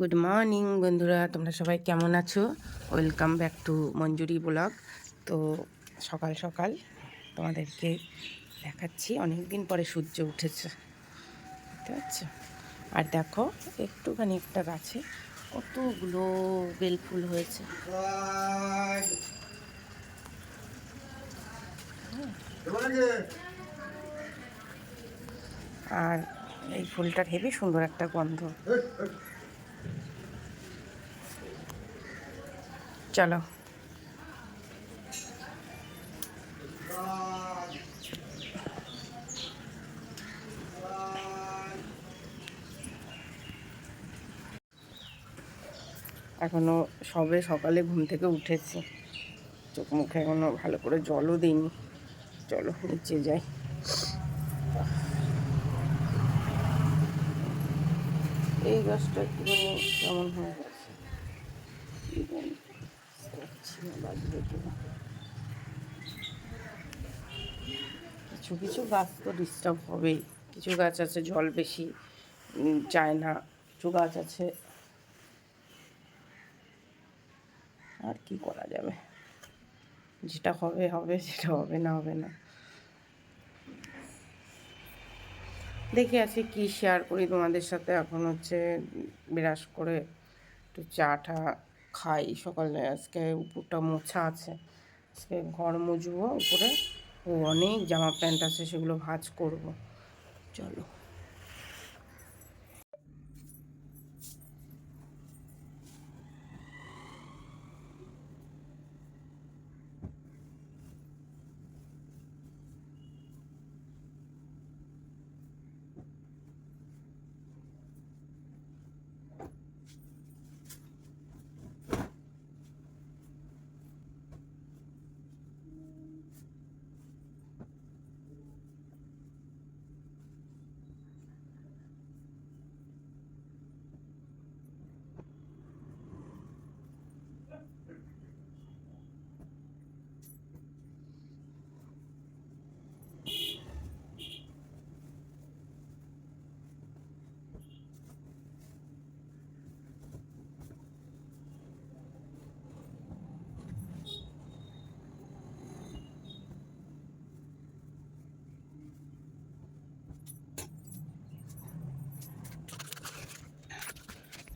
Good morning বন্ধুরা, তোমরা সবাই কেমন আছো? Welcome back to Manjuri blog. তো সকাল সকাল তোমাদেরকে দেখাচ্ছি অনেক দিন পরে সূর্য উঠেছে। বুঝতে পারছ? আর দেখো, একটুখানি একটা গাছে কতগুলো বেল ফুল হয়েছে। আর এই ফুলটার হেবি সুন্দর একটা গন্ধ। চলো। এখনও সবে সকালে ঘুম থেকে উঠেছি। চোখ মুখে এখনও ভালো করে জলও দিইনি। চলো, নিচে যাই। এই গাছটা একটুখানি কেমন হয়ে? গেছে কিছু কিছু গাছ তো ডিস্টার্ব হবেই। কিছু গাছ আছে, জল বেশি চায় না। কিছু গাছ আছে। আর কি করা যাবে? যেটা হবে হবে, সেটা হবে না হবে না। দেখে আছি কি শেয়ার করি তোমাদের সাথে। এখন হচ্ছে বিরাস করে একটু চা টা খাই। সকালে আজকে উপরটা মোছা আছে। আজকে ঘর মুজবো, উপরে ও অনেক জামা প্যান্ট আছে, সেগুলো ভাঁজ করব। চলো।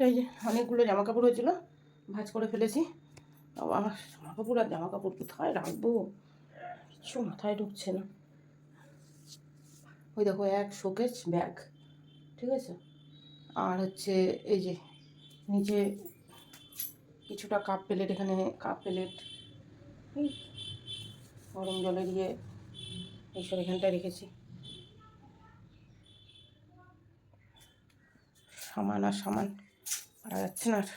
এই যে, অনেকগুলো জামা কাপড় হয়েছিল, ভাজ করে ফেলেছি। আবার জামা কাপড় আর জামা কাপড় কোথায় রাখব? কিছু মাথায় ঢুকছে না। ওই দেখো, এক শোকেজ ব্যাগ, ঠিক আছে? আর হচ্ছে এই যে, নিচে কিছুটা কাপ প্লেট, এখানে কাপ প্লেট গরম জলের ইয়ে এইসব এখানটায় রেখেছি। সামান আর সামান। পারা যাচ্ছে না আর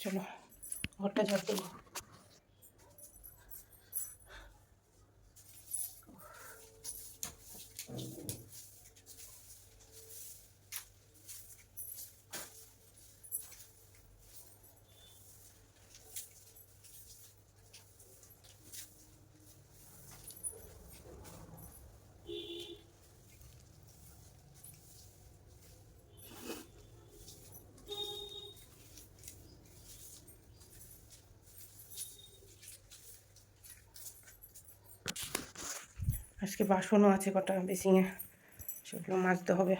চলো ঘরটা ঝাড় দেবো আজকে বাসনও আছে কটা বেসিংয়ে। সেগুলো মাজতে হবে।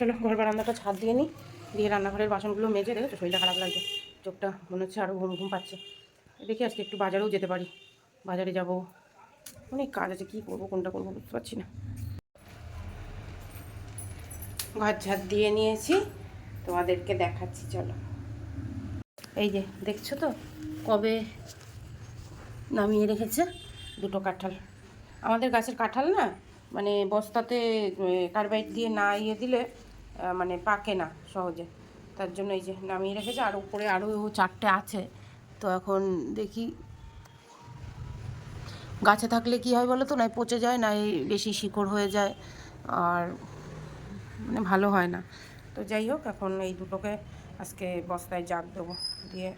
চলো, ঘর বারান্দাটা ছাদ দিয়ে নিই দিয়ে রান্নাঘরের বাসনগুলো মেজে দেখো শরীরটা খারাপ লাগছে। চোখটা মনে হচ্ছে আরও ঘুম ঘুম পাচ্ছে। দেখি আজকে একটু বাজারেও যেতে পারি। বাজারে যাব। অনেক কাজ আছে, কী করব, কোনটা করব বুঝতে পারছি না। ঘর ঝাড় দিয়ে নিয়েছি। তোমাদেরকে দেখাচ্ছি, চলো। এই যে, দেখছ তো? কবে নামিয়ে রেখেছে? দুটো কাঁঠাল। আমাদের গাছের কাঁঠাল না মানে বস্তাতে কার্বাইড দিয়ে না ইয়ে দিলে মানে পাকে না সহজে। তার জন্য এই যে নামিয়ে রেখেছে। আর উপরে আরও চারটে আছে। তো এখন দেখি গাছে থাকলে কি হয় বলো তো? নয় পচে যায়, নাই বেশি শিকড় হয়ে যায়। আর মানে ভালো হয় না। তো যাই হোক, এখন এই দুটোকে আজকে বস্তায় জাগ দেবো। দিয়ে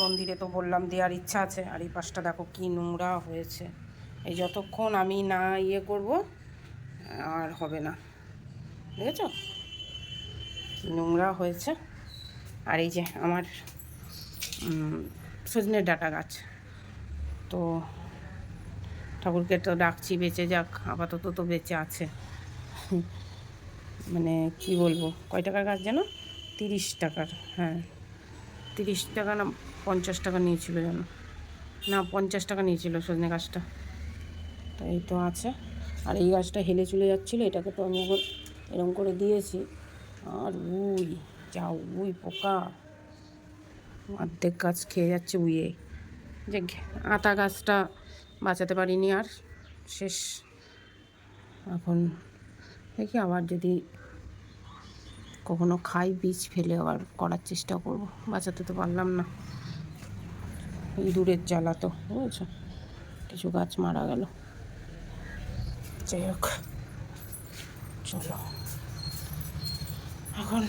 মন্দিরে তো বললাম দেওয়ার ইচ্ছা আছে। আর এই পাশটা দেখো কি নোংরা হয়েছে। এই যতক্ষণ আমি না ইয়ে করব, আর হবে না। কি নোংরা হয়েছে। আর এই যে আমার সজনের ডাটা গাছ। তো ঠাকুরকে তো ডাকছি, বেঁচে যাক, আপাতত তো বেঁচে আছে। মানে কি বলব, কয় টাকার গাছ যেন? তিরিশ টাকার হ্যাঁ। তিরিশ টাকা না পঞ্চাশ টাকা নিয়েছিল যেন। না, পঞ্চাশ টাকা নিয়েছিল সজনে গাছটা। তো এই তো আছে। আর এই গাছটা হেলে চলে যাচ্ছিল, এটাকে তো আমি এরকম করে দিয়েছি। আর উই যা উই পোকা। অর্ধেক গাছ খেয়ে যাচ্ছে উইয়ে যে আতা গাছটা বাঁচাতে পারিনি আর, শেষ। এখন দেখি আবার যদি কখনো খাই, বীজ ফেলে আবার করার চেষ্টা করব। বাঁচাতে তো পারলাম না। ইঁদুরের জ্বালা তো, বুঝেছ? কিছু গাছ মারা গেল। যাই হোক, চলো। এখন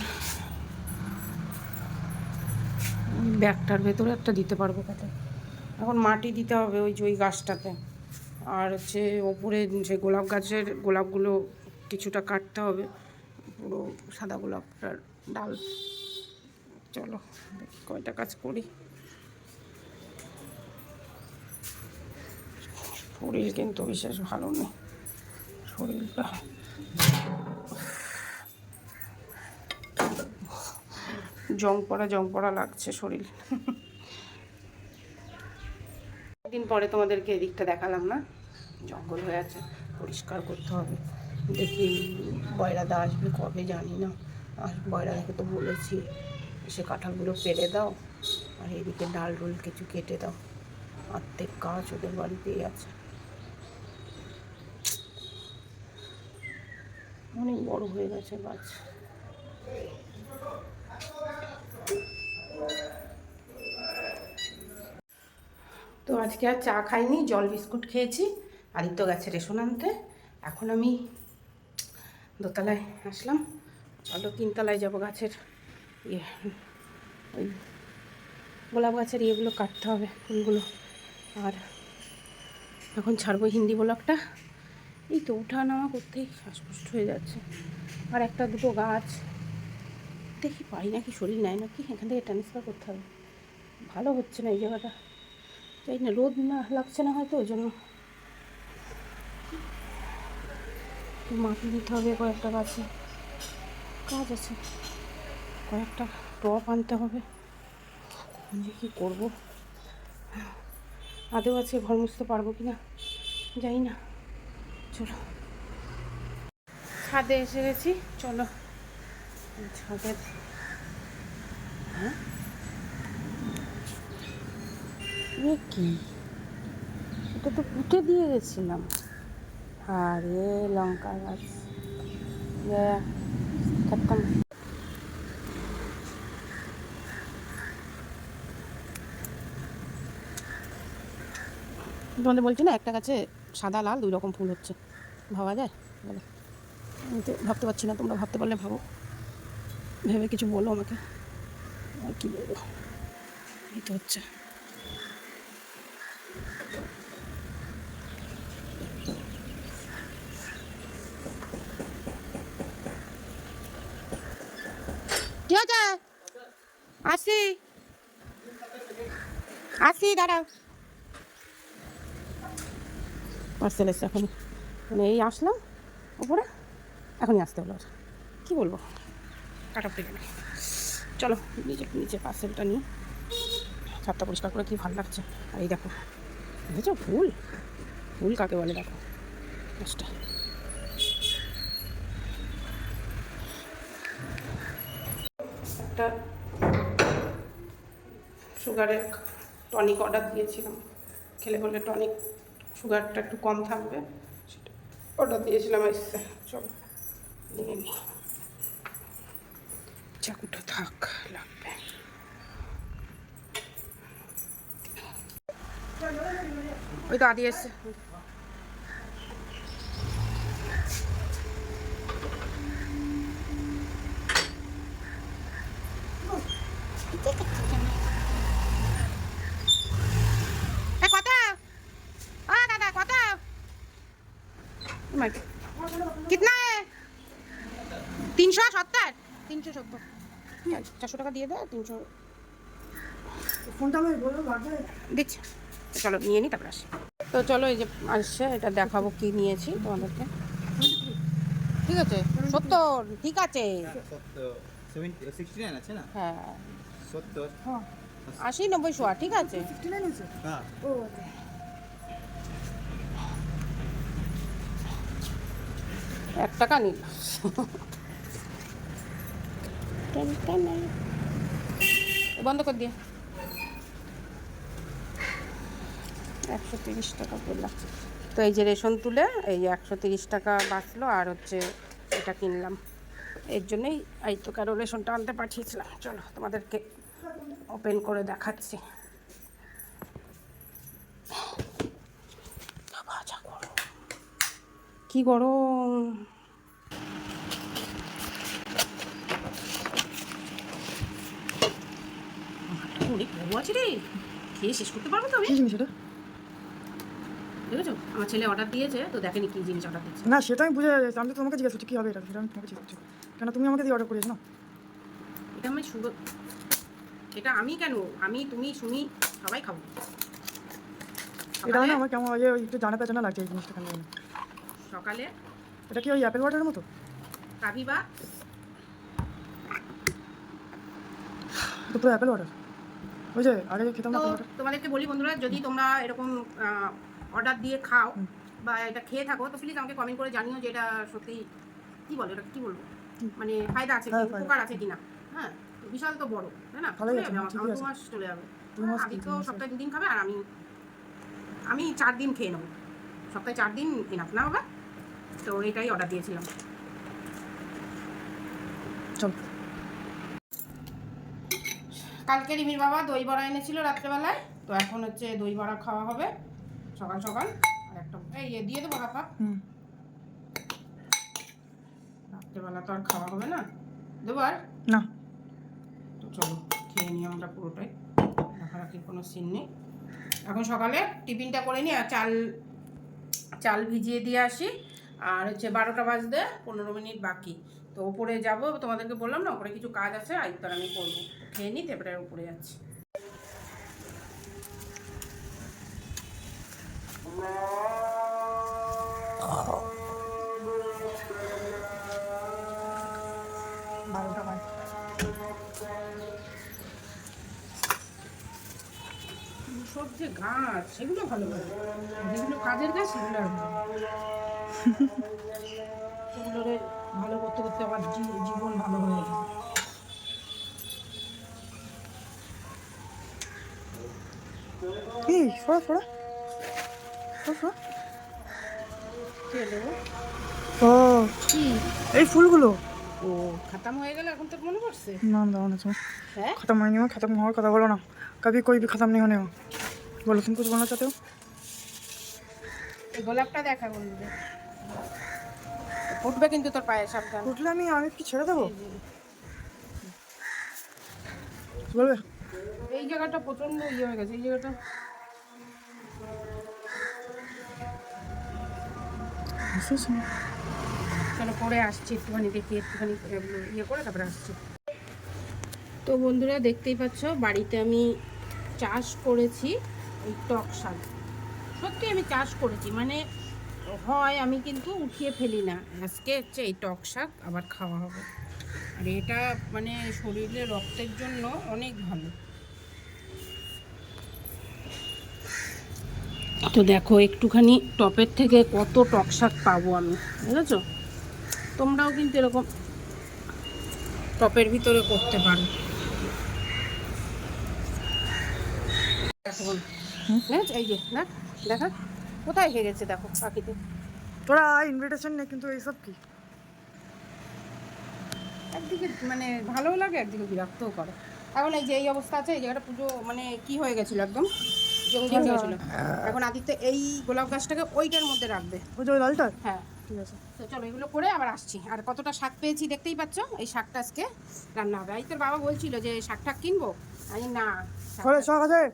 ব্যাগটার ভেতরে একটা দিতে পারব কত এখন মাটি দিতে হবে ওই যে ওই গাছটাতে আর হচ্ছে ওপরে যে গোলাপ গাছের গোলাপগুলো কিছুটা কাটতে হবে। পুরো সাদা গোলাপটার ডাল। চলো দেখি কয়টা কাজ করি। শরীর কিন্তু বিশেষ ভালো নেই। শরীরটা জং পড়া জং পড়া লাগছে শরীর। দিন পরে তোমাদেরকে এদিকটা দেখালাম না? জঙ্গল হয়ে আছে, পরিষ্কার করতে হবে। দেখি বয়রাদা আসবে কবে জানি না। আর বয়রাদাকে তো বলেছি সে কাঁঠালগুলো পেরে দাও, আর এদিকে ডাল ডোল কিছু কেটে দাও। অর্ধেক গাছ ওদের বাড়িতেই আছে। অনেক বড় হয়ে গেছে গাছ তো আজকে আর চা খাইনি, জল বিস্কুট খেয়েছি, আদিত্য গেছে রেশন আনতে। এখন আমি দোতলায় আসলাম। চলো তিনতলায় যাব গাছের ইয়ে ওই গোলাপ গাছের ইয়েগুলো কাটতে হবে ফুলগুলো। আর এখন ছাড়বো হিন্দি ব্লগটা। এই তো উঠা নামা করতেই শ্বাসকষ্ট হয়ে যাচ্ছে। আর একটা দুটো গাছ। দেখি পাই নাকি, শরীর নেয় নাকি? এখান থেকে ট্রান্সফার করতে হবে। ভালো হচ্ছে না এই জায়গাটা। তাই না, রোদ না লাগছে না হয়তো, ওই জন্য মাটি দিতে হবে কয়েকটা গাছে। কাজ আছে, কয়েকটা টপ আনতে হবে। যে কী করব? আদেও আছে ঘর মুছতে পারব কি না জানি না। চলো। ছাদে এসে গেছি, চলো। ছাদের হ্যাঁ? এ কি? এটা তো পুঁতে দিয়ে গেছিলাম। আরে, লঙ্কা গাছ। খতম। তোমাদের বলছি না, একটা গাছে সাদা, লাল, দুই রকম ফুল হচ্ছে। ভাবা যায়? বলো। আমি তো ভাবতে পারছি না, তোমরা ভাবতে পারলে ভাবো। ভেবে কিছু বলো আমাকে। আর কি বলব? এই তো হচ্ছে। কি হচ্ছে আসি। আসি, দাঁড়াও। পার্সেল এসছে এখন মানে এই আসলাম উপরে। এখনই আসতে হলো আর। কি বলব? কাটা পড়ে গেল। চলো নিচে নিচে পার্সেলটা নিই। ছাদটা পরিষ্কার করে কি ভালো লাগছে? আর এই দেখো, দেখেছ? ফুল? ফুল কাকে বলে দেখো? গাছটা একটা সুগারের টনিক অর্ডার দিয়েছিলাম। খেলে বলে টনিক সুগারটা একটু কম থাকবে, সেটা অর্ডার দিয়েছিলাম এসে চলো, নিয়ে নিই চাকুটা থাক, লাগবে। ওই দাঁড়িয়ে আদি চারশো টাকা দিয়ে দাও তিনশো। ফোনটা আমি বলব লাগবে দিচ্ছি। চলো নিয়ে নিই তারপরে আসি। তো চলো এই যে আসছে এটা দেখাবো কি নিয়েছি তোমাদেরকে। ঠিক আছে? সত্তর ঠিক আছে। হ্যাঁ। সত্তর। হ্যাঁ। আশি নব্বই শোয়া ঠিক আছে। হ্যাঁ। এক টাকা নিল। বন্ধ করে দিয়ে একশো তিরিশ টাকা পেলাম তো এই যে রেশন তুলে এই একশো তিরিশ টাকা বাঁচলো আর হচ্ছে এটা কিনলাম। এর জন্যই এই তো কারও রেশনটা আনতে পাঠিয়েছিলাম। চলো তোমাদেরকে ওপেন করে দেখাচ্ছি। কি গরম? অনেক বড় আছে রে। খেয়ে শেষ করতে পারব তো আমি জিনিস এটা? দেখেছ? আমার ছেলে অর্ডার দিয়েছে তো দেখেনি কি জিনিস অর্ডার দিয়েছে না সেটা আমি বুঝে যাচ্ছি আমি তো তোমাকে জিজ্ঞাসা করছি কী হবে এটা? সেটা আমি তোমাকে জিজ্ঞাসা করছি। কেন তুমি আমাকে দিয়ে অর্ডার করিয়েছো না? এটা আমি সুন্দর এটা আমি কেন? আমি তুমি সুমি সবাই খাব। এটা না আমার কেমন ওই একটু জানা পেঁচানা লাগছে এই জিনিসটা কেন সকালে এটা কি ওই অ্যাপেল ওয়াটারের মতো? কাভিবা এটা পুরো অ্যাপেল ওয়াটার ওই যে আগে খেতাম না তো তোমাদেরকে বলি বন্ধুরা যদি তোমরা এরকম অর্ডার দিয়ে খাও বা এটা খেয়ে থাকো তো প্লিজ আমাকে কমেন্ট করে জানিও যে এটা সত্যি কি বলে এটা কি বলব? মানে ফায়দা আছে কি হ্যাঁ, উপকার আছে। কিনা? হ্যাঁ বিশাল তো বড় তাই না? আমার দু মাস চলে যাবে। আদি কি, তো সপ্তাহে দুদিন খাবে আর আমি আমি চার দিন খেয়ে নেব। সপ্তাহে চার দিন এনাফ না বাবা? তো এটাই অর্ডার দিয়েছিলাম চল কালকে রিমির বাবা দই বড়া এনেছিল রাত্রেবেলায়। তো এখন হচ্ছে দই বড়া খাওয়া হবে। সকাল সকাল। আর একটা এই দিয়ে দেবো হাফ রাত্রেবেলা তো আর খাওয়া হবে না। দেবো আর? না। তো চলো খেয়ে নিই আমরা পুরোটাই। রাখারাখির কোনো সিন নেই। এখন সকালে টিফিনটা করে নিই আর চাল চাল ভিজিয়ে দিয়ে আসি। আর হচ্ছে বারোটা বাজতে পনেরো মিনিট বাকি। তো ওপরে যাব তোমাদেরকে বললাম না ওপরে কিছু কাজ আছে আইতার আমি করব। খেয়ে নিই তারপরে উপরে যাচ্ছি। বারোটা বাজে। সব গাছ সেগুলো ভালো লাগে যেগুলো কাজের গাছ সেগুলো আর ভালো করতে করতে আমার জীবন ভালো হয়ে গেছে এই ফুলগুলো। ও হয়ে এখন হ্যাঁ? খতম হওয়ার কথা বলো না। কবি নেই বলো তুমি কিছু বলনা চাতে গোলাপটা দেখা বলবে ফুটবে কিন্তু তোর পায়ে সাবধান। উঠলে আমি আমি কি ছেড়ে দেবো। বলবে? এই জায়গাটা প্রচণ্ড ইয়ে হয়ে গেছে এই জায়গাটা। চলো পরে আসছি একটুখানি দেখি একটুখানি ইয়ে করে তারপরে আসছি। তো বন্ধুরা দেখতেই পাচ্ছ বাড়িতে আমি চাষ করেছি এই টক শাক। সত্যি আমি চাষ করেছি মানে হয়, আমি কিন্তু উঠিয়ে ফেলি না। আজকে হচ্ছে এই টক শাক, আবার খাওয়া হবে। আর এটা মানে শরীরে রক্তের জন্য অনেক ভালো। তো দেখো, একটুখানি টপের থেকে কত টক শাক পাবো আমি, বুঝেছ? তোমরাও কিন্তু এরকম টপের ভিতরে করতে পারো? এই যে, দেখ, দেখা। কোথায় হেরে গেছে দেখো পাখিতে তোরা ইনভিটেশন নেই কিন্তু এইসব কি? একদিকে মানে ভালোও লাগে একদিকে বিরক্তও করে। এখন এই যে এই অবস্থা আছে এই জায়গাটা পুজো মানে কি হয়ে গেছিল একদম? জমি জমি হয়েছিল এখন আদিত্য এই গোলাপ গাছটাকে ওইটার মধ্যে রাখবে। যে ওই হ্যাঁ। ঠিক আছে। তো চলো এগুলো করে আবার আসছি। আর কতটা শাক পেয়েছি দেখতেই পাচ্ছ? এই শাকটা আজকে রান্না হবে। এই তোর বাবা বলছিল যে শাক টাক কিনবো? আমি না শাক- আছে? হ্যাঁ।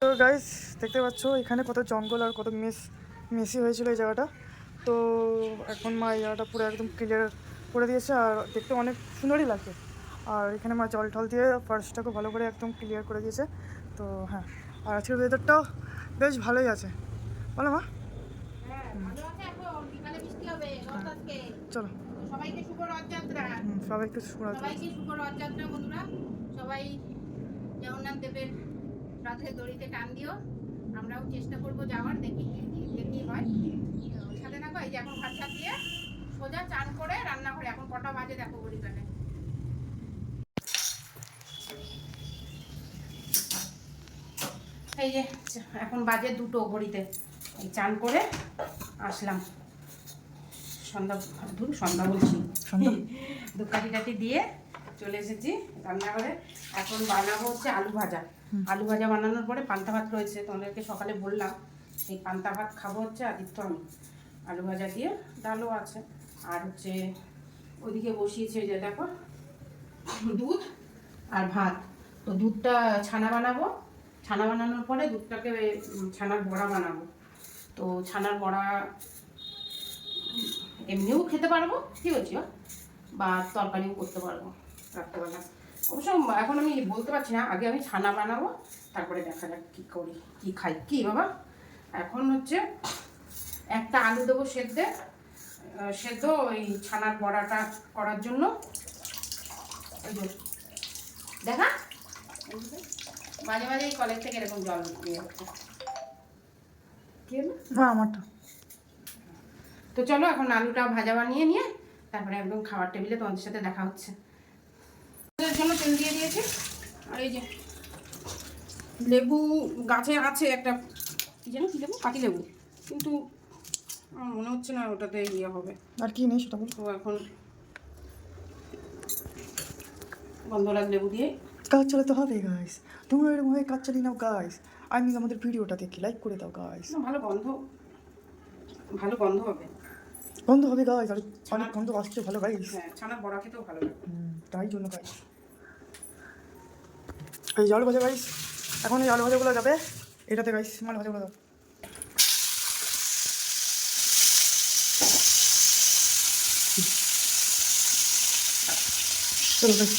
তো গাইস দেখতে পাচ্ছ এখানে কত জঙ্গল আর কত মেস মেসি হয়েছিল এই জায়গাটা। তো এখন মা এই জায়গাটা পুরো একদম ক্লিয়ার করে দিয়েছে আর দেখতে অনেক সুন্দরই লাগছে আর এখানে মা জল টল দিয়ে ফার্স্টটাকে ভালো করে একদম ক্লিয়ার করে দিয়েছে। তো হ্যাঁ আর আজকের ওয়েদারটাও বেশ ভালোই আছে। বলো মা। হ্যাঁ। চলো। সবাইকে শুভ রথযাত্রা। সবাইকে শোনা সবাইকে শুভ রথযাত্রা বন্ধুরা। সবাই জগন্নাথ দেবের রথের দড়িতে টান দিও। আমরাও চেষ্টা করব যাওয়ার দেখি দেখি হয়। সাথে থাকো এই যে এখন ভাত দিয়ে সোজা চান করে রান্নাঘরে। এখন কটা বাজে দেখো গরিবানে এই যে এখন বাজে দুটো ঘড়িতে। এই চান করে আসলাম। সন্ধ্যা ধুর সন্ধ্যা বলছি। সন্ধ্যা? ধূপকাঠি টাটি দিয়ে চলে এসেছি রান্নাঘরে। এখন বানাবো হচ্ছে আলু ভাজা। আলু ভাজা বানানোর পরে পান্তা ভাত রয়েছে তোমাদেরকে সকালে বললাম। সেই পান্তা ভাত খাব হচ্ছে আদিত্য আমি। আলু ভাজা দিয়ে ডালও আছে। আর হচ্ছে ওইদিকে বসিয়েছে যে দেখো দুধ আর ভাত। তো দুধটা ছানা বানাবো। ছানা বানানোর পরে দুধটাকে ছানার বড়া বানাবো। তো ছানার বড়া এমনিও খেতে পারব কি বলছি গো? বা তরকারিও করতে পারব। রাত্রেবেলা অবশ্য এখন আমি বলতে পারছি না আগে আমি ছানা বানাবো তারপরে দেখা যাক কী করি কী খাই। কি বাবা? এখন হচ্ছে একটা আলু দেবো সেদ্ধে সেদ্ধ ওই ছানার বড়াটা করার জন্য। ওই দেখা? মাঝে মাঝে এই কলেজ থেকে এরকম জল দিয়ে হচ্ছে হ্যাঁ তো চলো এখন আলুটা ভাজা বানিয়ে নিয়ে তারপরে একদম খাবার টেবিলে তোমাদের সাথে দেখা হচ্ছে। এর জন্য তেল দিয়ে দিয়েছি। আর এই যে লেবু গাছে আছে একটা কি যেন কি লেবু? পাতি লেবু। কিন্তু আমার মনে হচ্ছে না ওটাতে ইয়ে হবে। আর কি নেই সেটা বল। তো এখন গন্ধরাজ লেবু দিয়ে। কাজ চালাতে হবে গাইস তোমরা এরকম হয়ে কাজ চালিয়ে নাও গাইস আমি আমাদের ভিডিওটা দেখি লাইক করে দাও গাইস ভালো গন্ধ। ভালো গন্ধ হবে। বন্ধ হবে গাইস আর অনেক গন্ধ আসছে ভালো গাইস হ্যাঁ ছানার বড়া খেতেও ভালো লাগে। তাই জন্য গাইস এই জল ভাজা গাইস এখন এই আলু ভাজাগুলো যাবে এটাতে গাইস মাল ভাজাগুলো চলো গাইস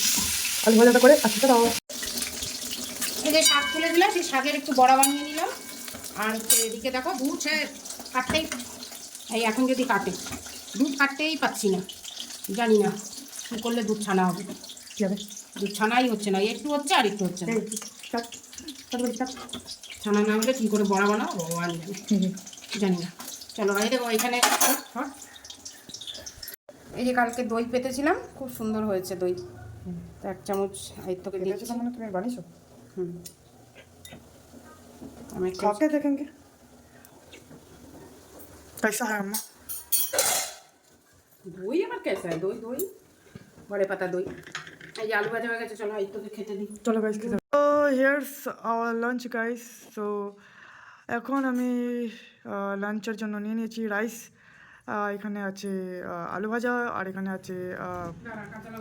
আলু ভাজাটা করে আচ্ছা দাও। এই যে শাক তুলে দিলাম সেই শাকের একটু বড়া বানিয়ে নিলাম। আর এদিকে দেখো দুধ সে কাটতেই এই এখন যদি কাটে দুধ কাটতেই পাচ্ছি না জানি না কী করলে দুধ ছানা হবে। কি হবে? ছানাই হচ্ছে না একটু হচ্ছে আর একটু হচ্ছে না এই কাট কাট করে কাট ছানা না হলে কী করে বড়া বানাবো ভগবান জানে হুম, হুম। জানি না চলো এই দেখো এখানে হট। এই যে কালকে দই পেতেছিলাম খুব সুন্দর হয়েছে দই তো এক চামচ আয়ত্তকে এটা দিচ্ছি যেটা মানে তুমি বানিয়েছো হুম আমি একটু खा के देखेंगे कैसा है अम्मा দই আবার কেসা দই দই বড়ে পাতা দই এই যে আলু ভাজা হয়ে গেছে চলো এই খেতে দিই। চলো গাইস খেতে তো হিয়ার্স আওয়ার লাঞ্চ গাইস তো এখন আমি লাঞ্চের জন্য নিয়ে নিয়েছি রাইস এখানে আছে আলু ভাজা আর এখানে আছে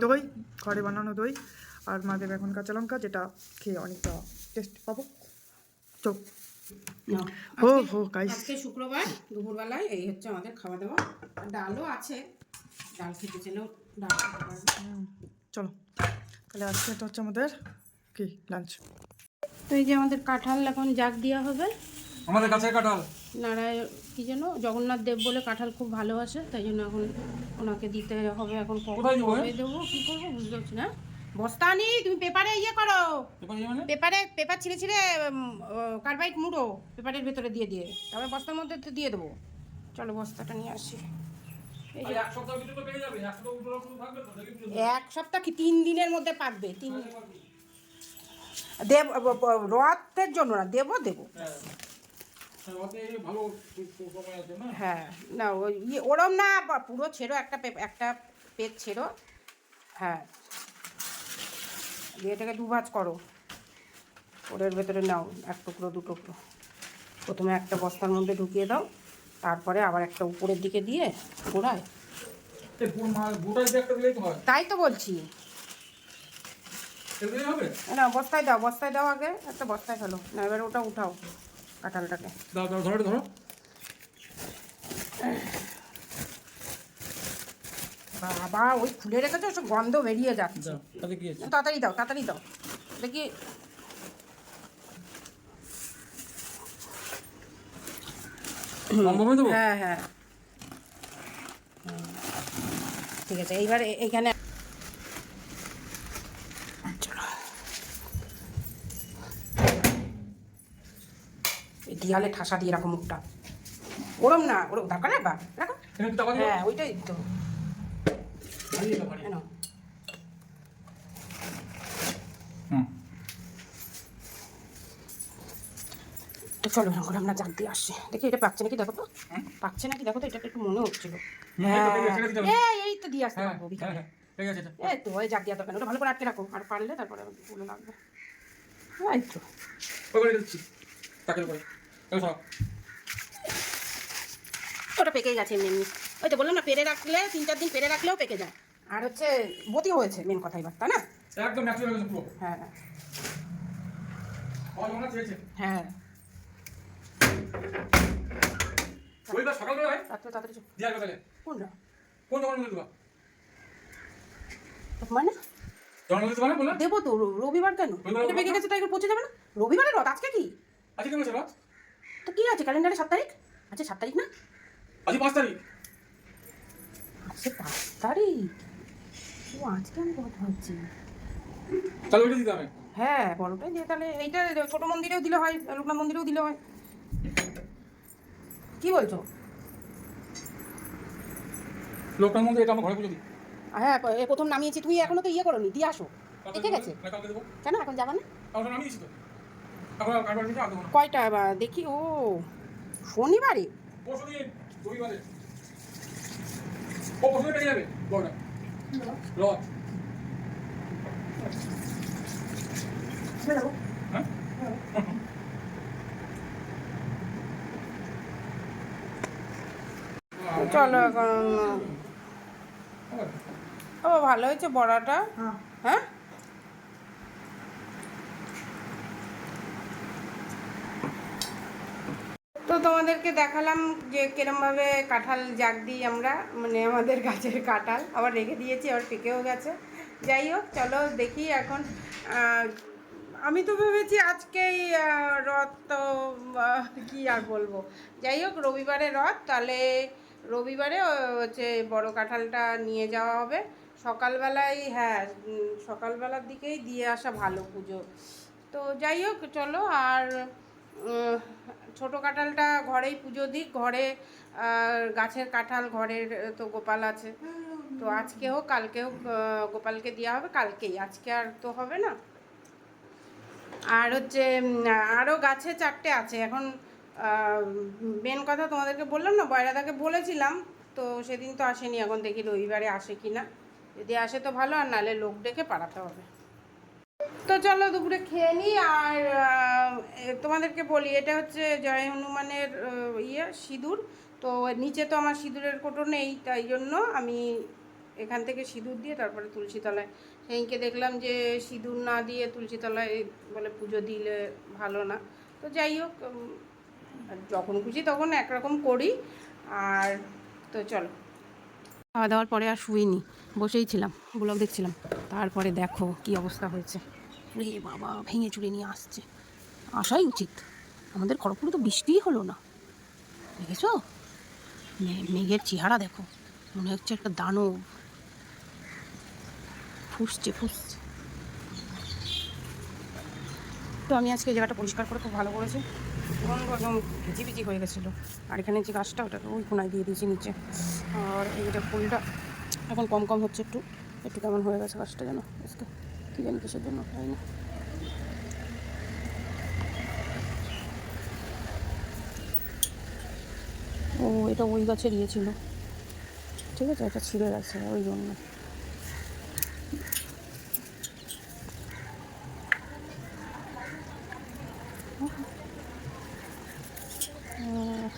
দই ঘরে বানানো দই আর মা দেবে এখন কাঁচা লঙ্কা যেটা খেয়ে অনেকটা টেস্ট পাবো। তো। ও হো গাইস আজকে শুক্রবার দুপুরবেলায় এই হচ্ছে আমাদের খাওয়া দাওয়া। ডালও আছে। ডাল খেতে চাইলেও ডাল। চলো তাহলে আজকে এটা হচ্ছে আমাদের কি লাঞ্চ তো এই যে আমাদের কাঁঠাল এখন জাগ দেওয়া হবে। আমাদের কাছে কাঁঠাল। নারায়ণ কি যেন জগন্নাথ দেব বলে কাঁঠাল খুব ভালোবাসে তাই জন্য এখন ওনাকে দিতে হবে এখন কোথায় দেবো, কি করব বুঝতে পারছি না। বস্তা তুমি পেপারে ইয়ে করো। এবার এই মানে? পেপারে পেপার ছিঁড়ে ছিঁড়ে কার্বাইড মুড়ো পেপারের ভেতরে দিয়ে দিয়ে। তারপরে বস্তার মধ্যে তো দিয়ে দেবো। চলো বস্তাটা নিয়ে আসি। এক সপ্তাহ কি তিন দিনের মধ্যে পাকবে? তিন দেব রথের জন্য না দেবো দেবো। হ্যাঁ। হ্যাঁ, না? হ্যাঁ ওই ইয়ে ওরম না পুরো ছেড়ো একটা একটা পেজ ছেড়ো। হ্যাঁ। দিয়ে এটাকে দু ভাঁজ করো। ওরের ভেতরে নাও এক টুকরো দু টুকরো। প্রথমে একটা বস্তার মধ্যে ঢুকিয়ে দাও। তারপরে আবার একটা উপরের দিকে দিয়ে গোড়ায় তাই তো বলছি। না বস্তায় দাও বস্তায় দাও আগে একটা বস্তায় ফেলো। না এবার ওটা উঠাও কাঁঠালটাকে। দাও দাও ধরো ধরো। বাবা ওই খুলে রেখেছো গন্ধ বেরিয়ে যাচ্ছে। তাড়াতাড়ি দাও তাড়াতাড়ি দাও। দেখি কম কমে দেবো হ্যাঁ হ্যাঁ। ঠিক আছে এইবার এইখানে চলো এই দিয়ালে ঠাসা দিয়ে রাখো মুখটা। ওরম না ওরম দরকার রাখবা রাখো। হ্যাঁ ওইটাই তো হারিয়ে দাও, হারিয়ে কেন দাও। হুম তো চলো করে আমরা জাগ দিয়ে আসছি। দেখি এটা পাচ্ছে নাকি দেখো তো। পাচ্ছে নাকি দেখো তো এটা একটু মনে হচ্ছিল এই তো। হ্যাঁ এই তো দিয়ে আসতে হ্যাঁ পারব হ্যাঁ হ্যাঁ এই তো ওই জাগ দিয়ে দোকানে ওটা ভালো করে আটকে রাখো। আর পারলে তারপরে ফুলে লাগবে। এই তো। ওটা পেকে গেছে এমনি এমনি। ওই তো বললাম না পেরে রাখলে তিন চার দিন পেরে রাখলেও পেকে যায়। আর হচ্ছে বতি হয়েছে মেন কথা এবার তাই না? একদম ন্যাচারাল হয়ে হ্যাঁ। খাওয়া জমা চেয়েছে ওইবার সকালবেলা হয়? রাত্রে তাড়াতাড়ি দিয়ে আসবে তাহলে। কোনটা? কোন দোকানে মধ্যে দেবা মানে? বললাম? দেবো তো রবিবার কেন? গেছে তাই পৌঁছে যাবে না? রবিবারে রথ আজকে কি? আজকে কেন সেবা তো কি আছে ক্যালেন্ডারে সাত তারিখ? আচ্ছা সাত তারিখ না? আজকে পাঁচ তারিখ। আজকে পাঁচ তারিখ? ও আজকে আমি কথা হচ্ছি তাহলে ওইটা দিতে হবে। হ্যাঁ বড়টাই দিয়ে তাহলে এইটা ছোট মন্দিরেও দিলে হয় লোকনাথ মন্দিরেও দিলে হয়। কি বলছো? লোকটার মধ্যে এটা আমার ঘরে পুজো দিই। হ্যাঁ এ প্রথম নামিয়েছি তুমি এখনও তো ইয়ে করোনি দিয়ে আসো। দেখে গেছে কেন এখন যাবা না? কয়টা দেখি ও শনিবারে? ও যাবে বড়টা রথ হ্যাঁ চলো এখন ও ভালো হয়েছে বড়াটা? হ্যাঁ। হ্যাঁ? তো তোমাদেরকে দেখালাম যে কিরমভাবে কাঁঠাল জাগ দিই আমরা মানে আমাদের গাছের কাঁঠাল। আবার রেখে দিয়েছি আবার পেকেও গেছে। যাই হোক চলো দেখি এখন। আমি তো ভেবেছি আজকেই রথ তো কী আর বলব। যাই হোক রবিবারে রথ তাহলে রবিবারে হচ্ছে বড় কাঁঠালটা নিয়ে যাওয়া হবে। সকালবেলায় হ্যাঁ সকালবেলার দিকেই দিয়ে আসা ভালো পুজো। তো যাই হোক, চলো, আর ছোট কাঁঠালটা ঘরেই পুজো দিক। ঘরে গাছের কাঁঠাল ঘরের, তো গোপাল আছে। তো আজকে হোক, কালকে হোক গোপালকে দেওয়া হবে, কালকেই। আজকে আর তো হবে না। আর হচ্ছে আরও গাছে চারটে আছে। এখন মেন কথা তোমাদেরকে বললাম না, বয়রাদাকে বলেছিলাম, তো সেদিন তো আসেনি, এখন দেখি রবিবারে আসে কি না যদি আসে তো ভালো, আর নাহলে লোক ডেকে পাঠাতে হবে। তো চলো দুপুরে খেয়ে নিই আর তোমাদেরকে বলি, এটা হচ্ছে জয় হনুমানের ইয়ে সিঁদুর। তো নিচে তো আমার সিঁদুরের কোটো নেই, তাই জন্য আমি এখান থেকে সিঁদুর দিয়ে তারপরে তুলসীতলায় সেইকে দেখলাম যে সিঁদুর না দিয়ে তুলসীতলায় বলে পুজো দিলে ভালো না। তো যাই হোক যখন খুশি তখন একরকম করি। আর তো চলো। খাওয়া দাওয়ার পরে আর শুইনি, বসেই ছিলাম, ব্লগ দেখছিলাম। তারপরে দেখো কি অবস্থা হয়েছে। রে বাবা, ভেঙে চুরে নিয়ে আসছে। আসাই উচিত। আমাদের খড়গপুরে তো বৃষ্টিই হলো না। দেখেছ? মেঘের চেহারা দেখো। মনে হচ্ছে একটা দানব। ফুসছে ফুসছে। তো আমি আজকে জায়গাটা পরিষ্কার করে খুব ভালো করেছি। প্রচণ্ড একদম ভিজি হয়ে গেছিল। আর এখানে যে গাছটা, ওটা ওই কোনায় দিয়ে দিয়েছি নিচে। আর এইটা ফুলটা এখন কম কম হচ্ছে একটু। একটু কেমন হয়ে গেছে গাছটা যেন? আজকে কী জানি কিসের জন্য হয় না ও, এটা ওই গাছের ইয়ে ছিল। ঠিক আছে, এটা ছিঁড়ে গেছে ওই জন্য উম,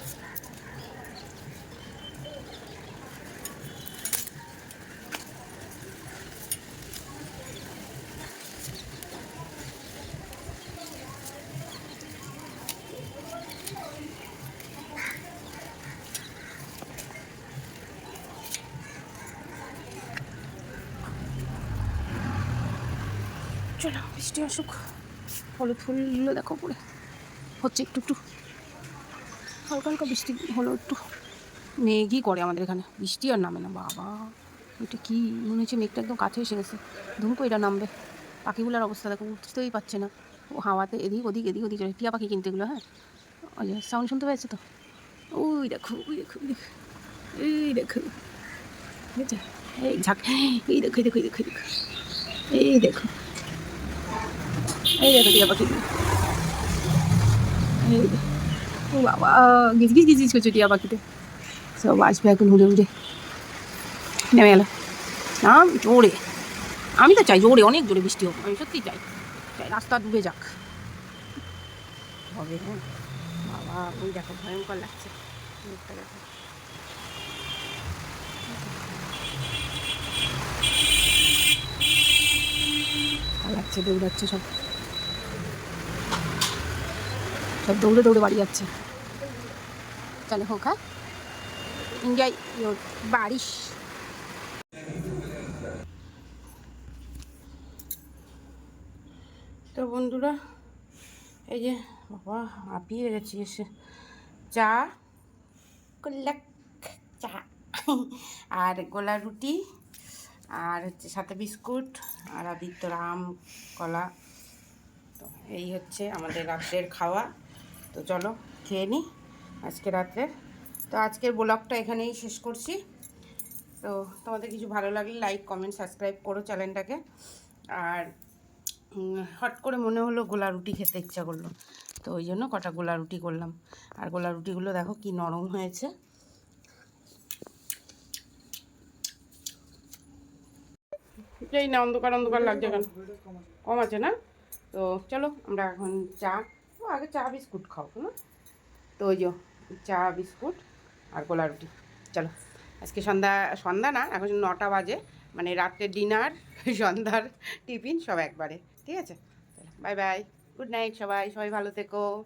চলো বৃষ্টি আসুক হলুদ ফুলগুলো দেখো পরে হচ্ছে একটু একটু, হালকা হালকা বৃষ্টি হলো একটু মেঘই করে আমাদের এখানে। বৃষ্টি আর নামে না, বাবা। এটা কি? মনে হচ্ছে মেঘটা একদম কাছে এসে গেছে। ধুমকো এটা নামবে। পাখিগুলোর অবস্থা দেখো উঠতেই পারছে না। ও হাওয়াতে এদিক, ওদিক এদিক, ওদিক টিয়া পাখি কিনতে এগুলো হ্যাঁ? ওই সাউন্ড শুনতে পেয়েছ তো? ওই দেখো ওই দেখো এই দেখো। বুঝেছ এই ঝাঁক, এই দেখো এই দেখো এই দেখো এই দেখো এই দেখো। এই দেখো টিয়া পাখি। ও বাবা গিজ গিজ গিজ করছে টিয়া পাখিতে। সব আসবে এখন উড়ে উড়ে। নেমে গেল না জোরে। আমি তো চাই জোরে, অনেক জোরে বৃষ্টি হোক। আমি সত্যি চাই। চাই রাস্তা ডুবে যাক। হবে হ্যাঁ। বাবা, ওই দেখো, ভয়ঙ্কর লাগছে। মুখটা দেখো। লাগছে, দৌড়াচ্ছে সব। সব দৌড়ে দৌড়ে বাড়ি যাচ্ছে। চলে হোক হ্যাঁ? এনজয় বারিশ তো বন্ধুরা, এই যে বাবা হাঁপিয়ে গেছি, এসে চা কল্যাক চা, আর গোলা রুটি, আর হচ্ছে সাথে বিস্কুট, আর আদিত্যর আম কলা। তো এই হচ্ছে আমাদের রাত্রের খাওয়া। তো চলো খেয়ে নিই আজকে রাত্রে তো আজকের ব্লগটা এখানেই শেষ করছি। তো তোমাদের কিছু ভালো লাগলে লাইক কমেন্ট সাবস্ক্রাইব করো চ্যানেলটাকে আর হট করে মনে হলো গোলা রুটি খেতে ইচ্ছা করল। তো ওই জন্য কটা গোলা রুটি করলাম। আর গোলা রুটিগুলো দেখো কি নরম হয়েছে। এই না অন্ধকার অন্ধকার লাগছে কেন? কম আছে না? তো চলো আমরা এখন চা আগে চা, বিস্কুট খাও, হুম? তো ওই যে চা, বিস্কুট আর গোলা রুটি। চলো, আজকে সন্ধ্যা সন্ধ্যা না, এখন নটা বাজে মানে রাত্রে ডিনার, সন্ধ্যার টিফিন সব একবারে, ঠিক আছে? বাই বাই গুড নাইট সবাই সবাই ভালো থেকো।